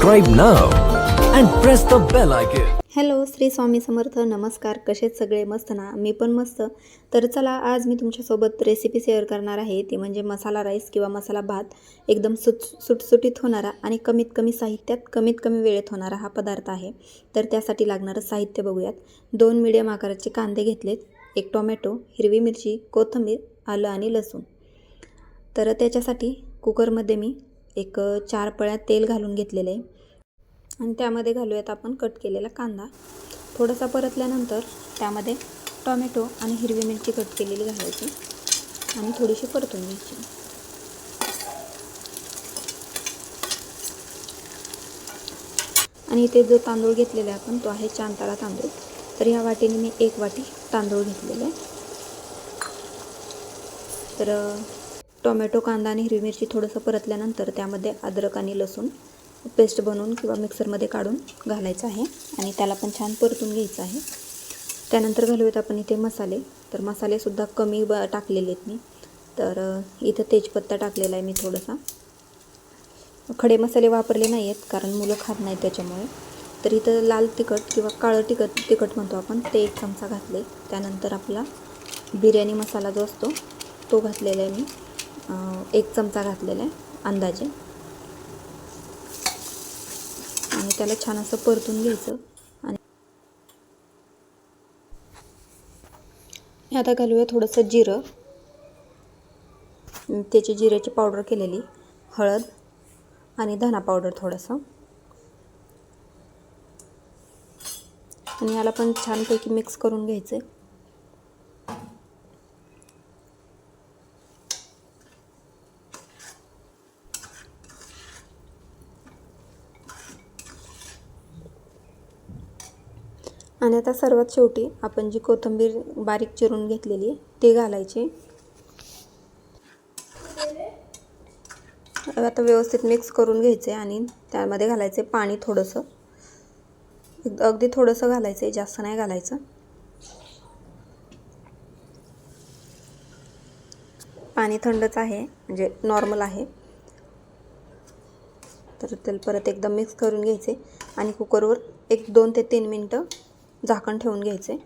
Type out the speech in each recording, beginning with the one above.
Subscribe now and press the bell icon. Hello Shri Swami Samarth नमस्कार कसेच सगळे? मस्त ना? मी पण मस्त. तर चला आज मी तुमच्यासोबत रेसिपी शेअर करणार आहे. ती म्हणजे मसाला राईस किंवा मसाला भात एकदम सुट सुटसुटीत होणारा आणि कमीत कमी साहित्यात कमीत कमी वेळेत होणारा हा पदार्थ आहे. तर त्यासाठी लागणारं साहित्य बघूयात. दोन मिडियम आकाराचे कांदे घेतलेत. एक टोमॅटो हिरवी मिरची कोथिंबीर आलं आणि लसूण. तर त्याच्यासाठी कुकरमध्ये मी एक चार पळ्या तेल घालून घेतलेलं आहे. आणि त्यामध्ये घालूयात आपण कट केलेला कांदा. थोडासा परतल्यानंतर त्यामध्ये टॉमॅटो आणि हिरवी मिरची कट केलेली घालायची. आणि थोडीशी परतून घ्यायची. आणि इथे जो तांदूळ घेतलेला आहे आपण तो आहे चांताळा तांदूळ. तर ह्या वाटीने मी एक वाटी तांदूळ घेतलेला आहे. तर टोमॅटो कांदा आणि हिरवी मिरची थोडंसं परतल्यानंतर त्यामध्ये अद्रक आणि लसूण पेस्ट बनवून किंवा मिक्सरमध्ये काढून घालायचं आहे आणि त्याला पण छान परतून घ्यायचं आहे. त्यानंतर घालूयात आपण इथे मसाले. तर मसालेसुद्धा कमी ब टाकलेले आहेत मी. तर इथं तेजपत्ता टाकलेला आहे मी थोडासा. खडे मसाले वापरले नाही आहेत कारण मुलं खात नाहीत त्याच्यामुळे. तर इथं लाल तिखट किंवा काळं तिखट तिखट म्हणतो आपण ते एक चमचा घातले. त्यानंतर आपला बिर्याणी मसाला जो असतो तो घातलेला आहे मी. एक चमचा घातलेला आहे अंदाजे. आणि त्याला छान असं परतून घ्यायचं. आणि आता घालूया थोडंसं जिरं. त्याची जिऱ्याची पावडर केलेली हळद आणि धना पावडर थोडंसं. आणि याला पण छानपैकी मिक्स करून घ्यायचं आहे आणि आता सर्वात शेवटी आपण जी कोथिंबीर बारीक चिरून घेतलेली आहे ती घालायची. आता व्यवस्थित मिक्स करून घ्यायचे आणि त्यामध्ये घालायचे पाणी थोडंसं. एक- अगदी थोडंसं घालायचं आहे जास्त नाही घालायचं. पाणी थंडच आहे म्हणजे नॉर्मल आहे. तर त्याला परत एकदम मिक्स करून घ्यायचे आणि कुकरवर एक दोन ते तीन मिनटं झाकण ठेवून घ्यायचे.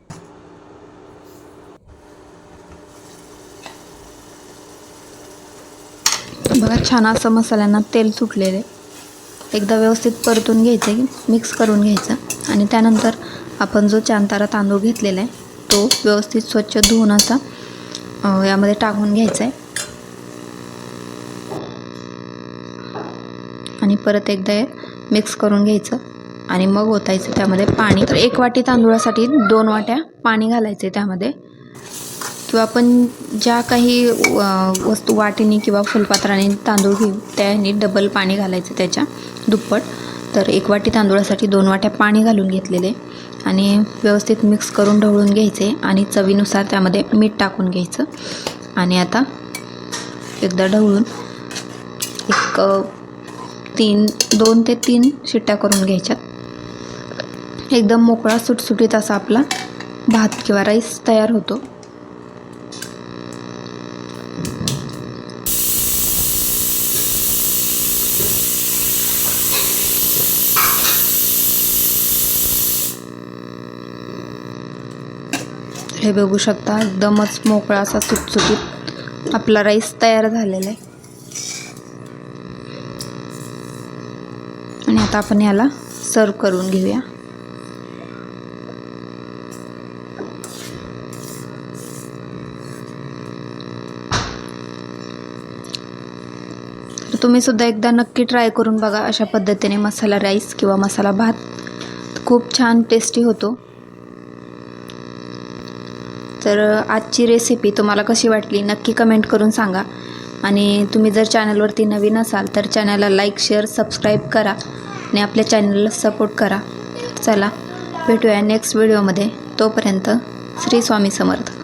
बघा छान असं मसाल्यांना तेल सुटलेले. एकदा व्यवस्थित परतून घ्यायचे मिक्स करून घ्यायचं. आणि त्यानंतर आपण जो चांतारा तांदूळ घेतलेला आहे तो व्यवस्थित स्वच्छ धुवून असा यामध्ये टाकून घ्यायचा आहे. आणि परत एकदा मिक्स करून घ्यायचं. आणि मग ओतायचं त्यामध्ये पाणी. तर एक वाटी तांदूळासाठी दोन वाट्या पाणी घालायचे त्यामध्ये. किंवा आपण ज्या काही वस्तू वाटीने किंवा फुलपात्राने तांदूळ घेऊ त्याने डबल पाणी घालायचं त्याच्या दुप्पट. तर एक वाटी तांदूळासाठी दोन वाट्या पाणी घालून घेतलेले. आणि व्यवस्थित मिक्स करून ढवळून घ्यायचे आणि चवीनुसार त्यामध्ये मीठ टाकून घ्यायचं. आणि आता एकदा ढवळून एक तीन दोन ते तीन शिट्ट्या करून घ्यायच्यात. एकदम मोकळा सुटसुटीत असा आपला भात किंवा राईस तयार होतो. हे बघू शकता एकदमच मोकळा असा सुटसुटीत आपला राईस तयार झालेला आहे. आणि आता आपण याला सर्व करून घेऊया. तुम्ही सुद्धा एकदा नक्की ट्राय करून बघा अशा पद्धतीने मसाला राईस किंवा मसाला भात. खूप छान टेस्टी होतो. तर आजची रेसिपी तुम्हाला कशी वाटली नक्की कमेंट करून सांगा. आणि तुम्ही जर चॅनलवरती नवीन असाल तर चॅनलला लाईक शेअर सबस्क्राईब करा आणि आपल्या चॅनलला सपोर्ट करा. चला भेटूया नेक्स्ट व्हिडिओमध्ये तोपर्यंत श्री स्वामी समर्थ.